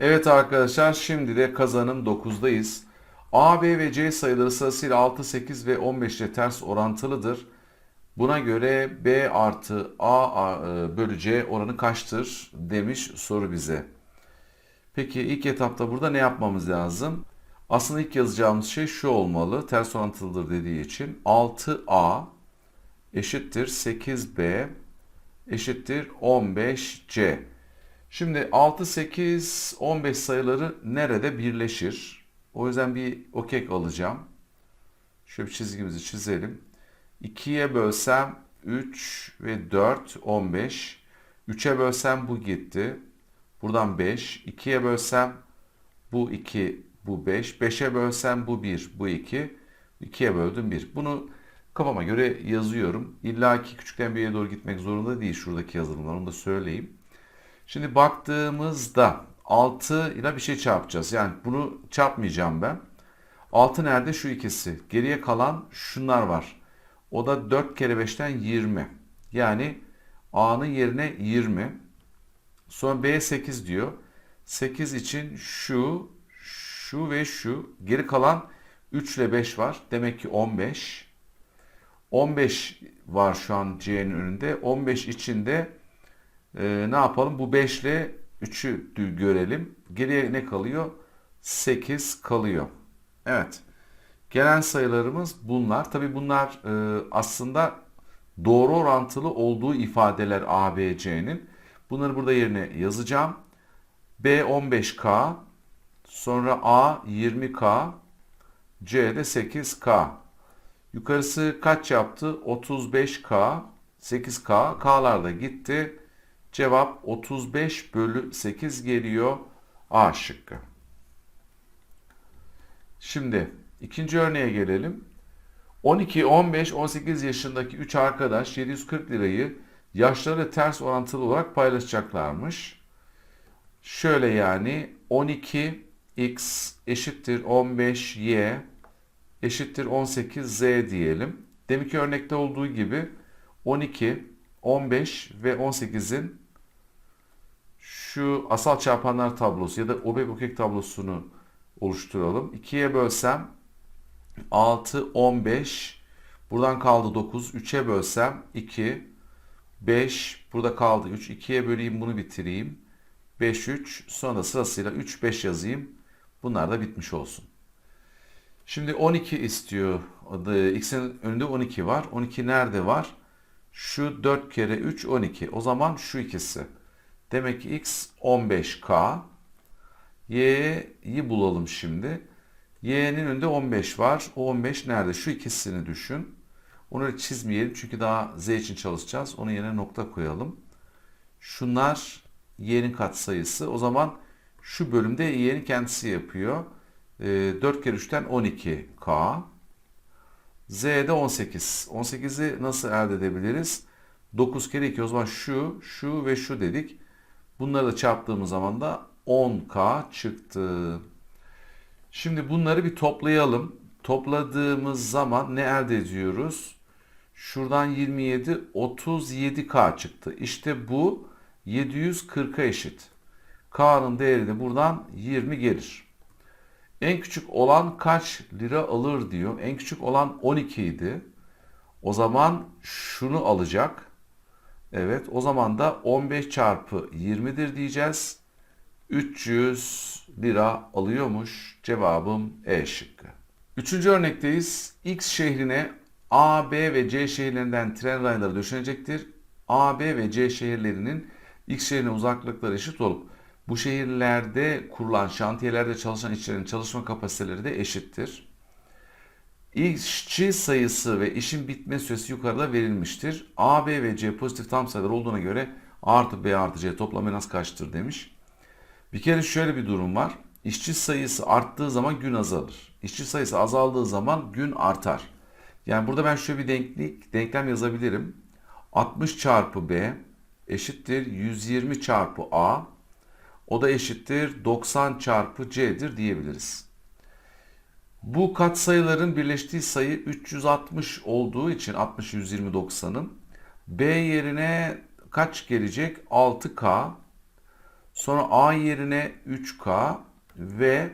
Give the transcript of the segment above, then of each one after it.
Evet arkadaşlar şimdi de kazanım 9'dayız. A, B ve C sayıları sırasıyla 6, 8 ve 15 ile ters orantılıdır. Buna göre B artı A e, bölü C oranı kaçtır demiş soru bize. Peki ilk etapta burada ne yapmamız lazım? Aslında ilk yazacağımız şey şu olmalı. Ters orantılıdır dediği için 6A eşittir 8B eşittir 15C. Şimdi 6, 8, 15 sayıları nerede birleşir? O yüzden bir okek alacağım. Şöyle bir çizgimizi çizelim. 2'ye bölsem 3 ve 4, 15. 3'e bölsem bu gitti. Buradan 5. 2'ye bölsem bu 2, bu 5. 5'e bölsem bu 1, bu 2. 2'ye böldüm 1. Bunu kafama göre yazıyorum. İlla ki küçükten büyüğe doğru gitmek zorunda değil şuradaki yazılımlar. Onu da söyleyeyim. Şimdi baktığımızda 6 ile bir şey çarpacağız. Yani bunu çarpmayacağım ben. 6 nerede? Şu ikisi. Geriye kalan şunlar var. O da 4 kere 5'ten 20. Yani A'nın yerine 20. Sonra B 8 diyor. 8 için şu, şu ve şu. Geri kalan 3 ile 5 var. Demek ki 15. 15 var şu an C'nin önünde. 15 içinde ee, ne yapalım? Bu 5 ile 3'ü görelim. Geriye ne kalıyor? 8 kalıyor. Evet. Gelen sayılarımız bunlar. Tabi bunlar e, aslında doğru orantılı olduğu ifadeler A, B, C'nin. Bunları burada yerine yazacağım. B 15K, sonra A 20K, C de 8K. Yukarısı kaç yaptı? 35K, 8K. K'lar da gitti. Cevap 35 bölü 8 geliyor. A şıkkı. Şimdi ikinci örneğe gelelim. 12, 15, 18 yaşındaki 3 arkadaş 740 lirayı yaşları ters orantılı olarak paylaşacaklarmış. Şöyle yani 12x eşittir 15y eşittir 18z diyelim. Deminki örnekte olduğu gibi 12, 15 ve 18'in şu asal çarpanlar tablosu ya da obek okek tablosunu oluşturalım. 2'ye bölsem 6, 15. Buradan kaldı 9. 3'e bölsem 2, 5. Burada kaldı 3. 2'ye böleyim bunu bitireyim. 5, 3. Sonra da sırasıyla 3, 5 yazayım. Bunlar da bitmiş olsun. Şimdi 12 istiyor. X'in önünde 12 var. 12 nerede var? Şu 4 kere 3 12. O zaman şu ikisi. Demek ki X 15K. Y'yi bulalım şimdi. Y'nin önünde 15 var. O 15 nerede? Şu ikisini düşün. Onu çizmeyelim çünkü daha Z için çalışacağız. Onun yerine nokta koyalım. Şunlar Y'nin katsayısı. O zaman şu bölümde Y'nin kendisi yapıyor. Ee, 4 kere 3'ten 12K. Z'de 18. 18'i nasıl elde edebiliriz? 9 kere 2 o zaman şu, şu ve şu dedik. Bunları da çarptığımız zaman da 10K çıktı. Şimdi bunları bir toplayalım. Topladığımız zaman ne elde ediyoruz? Şuradan 27, 37K çıktı. İşte bu 740'a eşit. K'nın değeri de buradan 20 gelir. En küçük olan kaç lira alır diyor. En küçük olan 12 idi. O zaman şunu alacak. Evet o zaman da 15 çarpı 20'dir diyeceğiz. 300 lira alıyormuş. Cevabım E şıkkı. Üçüncü örnekteyiz. X şehrine A, B ve C şehirlerinden tren rayları döşenecektir. A, B ve C şehirlerinin X şehrine uzaklıkları eşit olup bu şehirlerde kurulan şantiyelerde çalışan işçilerin çalışma kapasiteleri de eşittir. İşçi sayısı ve işin bitme süresi yukarıda verilmiştir. A, B ve C pozitif tam sayılar olduğuna göre A artı B artı C toplam en az kaçtır demiş. Bir kere şöyle bir durum var. İşçi sayısı arttığı zaman gün azalır. İşçi sayısı azaldığı zaman gün artar. Yani burada ben şöyle bir denklik, denklem yazabilirim. 60 çarpı B eşittir 120 çarpı A. O da eşittir 90 çarpı C'dir diyebiliriz. Bu katsayıların birleştiği sayı 360 olduğu için 60, 120, 90'ın B yerine kaç gelecek? 6K. Sonra A yerine 3K ve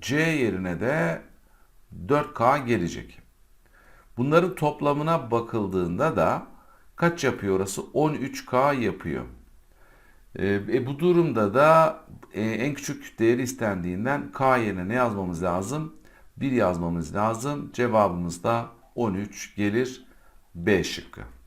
C yerine de 4K gelecek. Bunların toplamına bakıldığında da kaç yapıyor orası? 13K yapıyor. E, e, bu durumda da e, en küçük değeri istendiğinden K yerine ne yazmamız lazım? 1 yazmamız lazım. Cevabımız da 13 gelir B şıkkı.